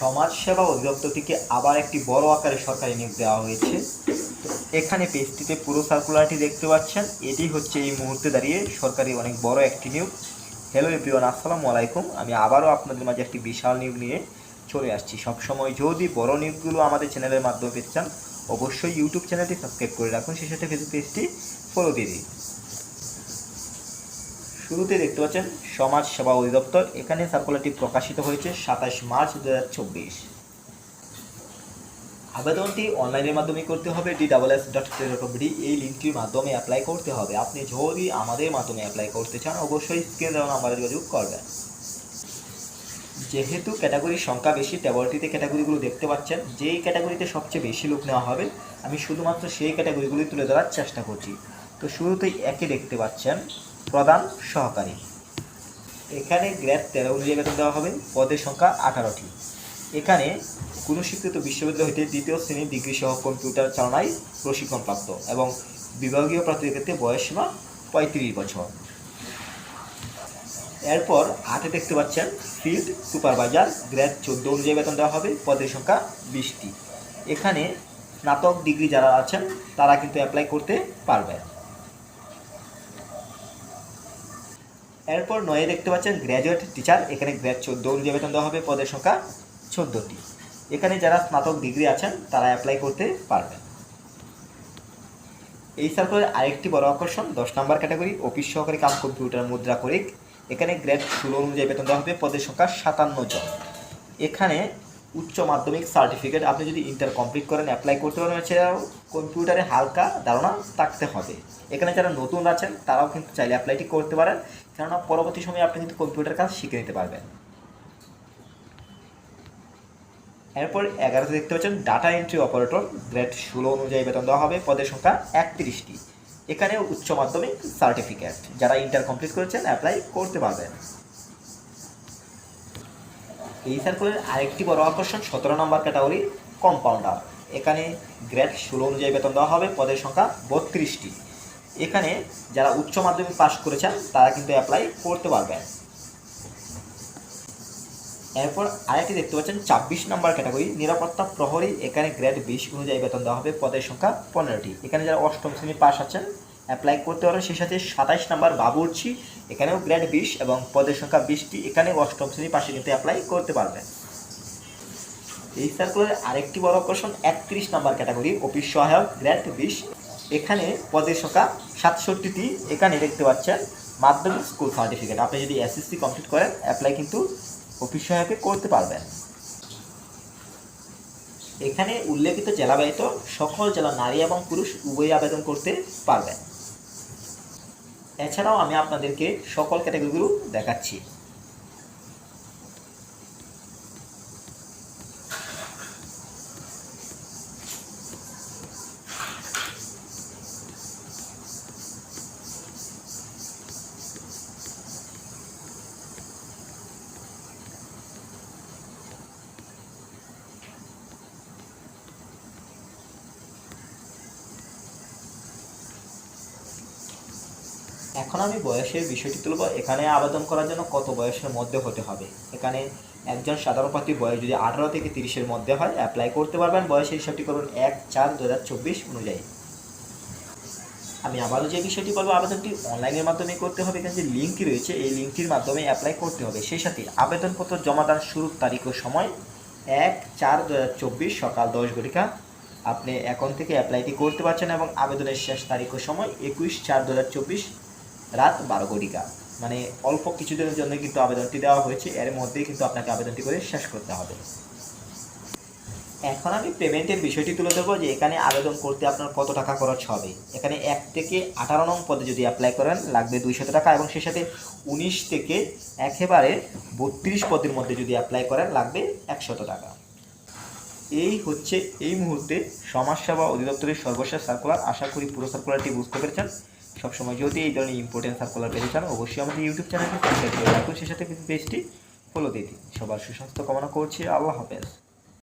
সমাজসেবা অধিদপ্তর থেকে আবার একটি বড় আকারে সরকারি নিয়োগ দেওয়া হয়েছে। তো এখানে পেজটিতে পুরো সার্কুলারটি দেখতে পাচ্ছেন। এটি হচ্ছে এই মুহূর্তে দাঁড়িয়ে সরকারি অনেক বড় একটি নিয়োগ। হ্যালো এভরিওয়ান আসসালামু আলাইকুম। আমি আবারও আপনাদের মাঝে একটি বিশাল নিয়োগ নিয়ে চলে আসছি। সবসময় যদি বড় নিয়োগগুলো আমাদের চ্যানেলের মাধ্যমে পেতে চান, অবশ্যই ইউটিউব চ্যানেলটি সাবস্ক্রাইব করে রাখুন। সেই সাথে ফেসবুক পেজটি ফলো দিয়ে দিন। শুরুতে দেখতে পাচ্ছেন, সমাজ সেবা অধিদপ্তর। এখানে সার্কুলারটি প্রকাশিত হয়েছে সাতাশ মার্চ দু হাজার চব্বিশ। আবেদনটি অনলাইনের মাধ্যমে করতে হবে D double S dot D এই লিঙ্কটির মাধ্যমে অ্যাপ্লাই করতে হবে। আপনি যদি আমাদের মাধ্যমে অ্যাপ্লাই করতে চান, অবশ্যই স্ক্রিনে দেওয়া নাম্বারে যোগাযোগ করবেন। যেহেতু ক্যাটাগরির সংখ্যা বেশি ট্যাবলটিতে ক্যাটাগরিগুলো দেখতে পাচ্ছেন, যেই ক্যাটাগরিতে সবচেয়ে বেশি লোক নেওয়া হবে, আমি শুধুমাত্র সেই ক্যাটাগরিগুলি তুলে ধরার চেষ্টা করছি। তো শুরুতেই একে দেখতে পাচ্ছেন প্রধান সহকারী। এখানে গ্রেড তেরো অনুযায়ী বেতন দেওয়া হবে, পদের সংখ্যা আঠারোটি। এখানে কোনো স্বীকৃত বিশ্ববিদ্যালয় হইতে দ্বিতীয় শ্রেণির ডিগ্রি সহ কম্পিউটার চালনায় প্রশিক্ষণপ্রাপ্ত এবং বিভাগীয় প্রার্থীদের ক্ষেত্রে বয়সসীমা পঁয়ত্রিশ বছর। এরপর আটে দেখতে পাচ্ছেন, ফিল্ড সুপারভাইজার গ্রেড চোদ্দ অনুযায়ী বেতন দেওয়া হবে, পদের সংখ্যা বিশটি। এখানে স্নাতক ডিগ্রি যারা আছেন, তারা কিন্তু অ্যাপ্লাই করতে পারবেন। এরপর নয়ে দেখতে পাচ্ছেন গ্র্যাজুয়েট টিচার এখানে গ্র্যাড চোদ্দ অনুযায়ী বেতন দেওয়া হবে, পদের সংখ্যা চোদ্দোটি। এখানে যারা স্নাতক ডিগ্রি আছেন, তারা অ্যাপ্লাই করতে পারবেন এই সার্কুলের আরেকটি বড় আকর্ষণ, দশ নম্বর ক্যাটাগরি অফিস সহকারী কাম কম্পিউটার মুদ্রা করিক। এখানে গ্রেড ষোলো অনুযায়ী বেতন দেওয়া হবে, পদের সংখ্যা সাতান্ন জন। এখানে উচ্চ মাধ্যমিক সার্টিফিকেট আপনি যদি ইন্টার কমপ্লিট করেন অ্যাপ্লাই করতে পারেন এছাড়াও কম্পিউটারে হালকা ধারণা থাকতে হবে। এখানে যারা নতুন আছেন, তারাও কিন্তু চাইলে অ্যাপ্লাইটি করতে পারেন। কেননা পরবর্তী সময়ে আপনি কিন্তু কম্পিউটার কাজ শিখে নিতে পারবেন। এরপর এগারোতে দেখতে পাচ্ছেন ডাটা এন্ট্রি অপারেটর গ্রেড ষোলো অনুযায়ী বেতন দেওয়া হবে। পদের সংখ্যা একত্রিশটি। এখানে উচ্চ মাধ্যমিক সার্টিফিকেট যারা ইন্টার কমপ্লিট করেছেন অ্যাপ্লাই করতে পারবেন। এই সার্কুলের আরেকটি বড় আকর্ষণ সতেরো নম্বর ক্যাটাগরি কম্পাউন্ডার এখানে গ্রেড ষোলো অনুযায়ী বেতন দেওয়া হবে, পদের সংখ্যা বত্রিশটি। এখানে যারা উচ্চ মাধ্যমিক পাস করেছেন তারা কিন্তু অ্যাপ্লাই করতে পারবেন এরপর আরেকটি দেখতে পাচ্ছেন, ছাব্বিশ নম্বর ক্যাটাগরি নিরাপত্তা প্রহরী। এখানে গ্রেড বিশ অনুযায়ী বেতন দেওয়া হবে, পদের সংখ্যা পনেরোটি। এখানে যারা অষ্টম শ্রেণি পাস আছেন অ্যাপ্লাই করতে পারবেন সেই সাথে সাতাইশ নম্বর বাবুর্চি এখানেও গ্রেড বিশ এবং পদের সংখ্যা বিশটি, এখানে অষ্টম শ্রেণি পাশে কিন্তু অ্যাপ্লাই করতে পারবেন এই সার্কুলের আরেকটি বড় আকর্ষণ একত্রিশ নাম্বার ক্যাটাগরি অফিস সহায়ক গ্রেড বিশ। এখানে পদের সংখ্যা সাতষট্টিটি, এখানে দেখতে পাচ্ছেন মাধ্যমিক স্কুল সার্টিফিকেট আপনি যদি এসএসসি কমপ্লিট করেন অ্যাপ্লাই কিন্তু অফিস সহায়কে করতে পারবেন। এখানে উল্লেখিত জেলা ব্যতীত সকল জেলা নারী এবং পুরুষ উভয়ই আবেদন করতে পারবেন। এছাড়াও আমি আপনাদেরকে সকল ক্যাটাগরিগুলো দেখাচ্ছি। এখন আমি বয়সের বিষয়টি তুলব। এখানে আবেদন করার জন্য কত বয়সের মধ্যে হতে হবে? এখানে একজন সাধারণ প্রার্থীর বয়স যদি আঠারো থেকে তিরিশের মধ্যে হয় অ্যাপ্লাই করতে পারবেন। বয়সের হিসাবটি করুন এক চার দু অনুযায়ী। আমি আবারও যে বিষয়টি বলব, আবেদনটি অনলাইনের মাধ্যমে করতে হবে। এখানে যে লিঙ্কটি রয়েছে, এই লিঙ্কটির মাধ্যমে অ্যাপ্লাই করতে হবে। সেই সাথে আবেদনপত্র জমা দেওয়ার শুরুর তারিখ ও সময় এক চার দু সকাল দশ ঘটিকা। আপনি এখন থেকে অ্যাপ্লাইটি করতে পারছেন এবং আবেদনের শেষ তারিখ ও সময় একুশ চার দু রাত বারো ঘটিকা। মানে অল্প কিছুদিনের জন্য কিন্তু আবেদনটি দেওয়া হয়েছে। এর মধ্যেই কিন্তু আপনাকে আবেদনটি করে শেষ করতে হবে। এখন আমি পেমেন্টের বিষয়টি তুলে ধরবো যে এখানে আবেদন করতে আপনার কত টাকা খরচ হবে। এখানে এক থেকে আঠারো নং পদে যদি অ্যাপ্লাই করেন, লাগবে দুইশত টাকা এবং সেই সাথে উনিশ থেকে একেবারে বত্রিশ পদের মধ্যে যদি অ্যাপ্লাই করেন, লাগবে একশত টাকা। এই হচ্ছে এই মুহূর্তে সমাজসেবা অধিদপ্তরের সর্বশেষ সার্কুলার আশা করি পুরো সার্কুলারটি বুঝতে পেরেছেন। সবসময় যদি এই ধরনের ইম্পর্টেন্ট সার্কুলার পেতে চান, অবশ্যই আমাদের ইউটিউব চ্যানেলটি সাবস্ক্রাইব করে রাখুন। সেই সাথে পেজটি ফলো দিয়ে দিন। সবার সুস্বাস্থ্য কামনা করছি। আল্লাহ হাফেজ।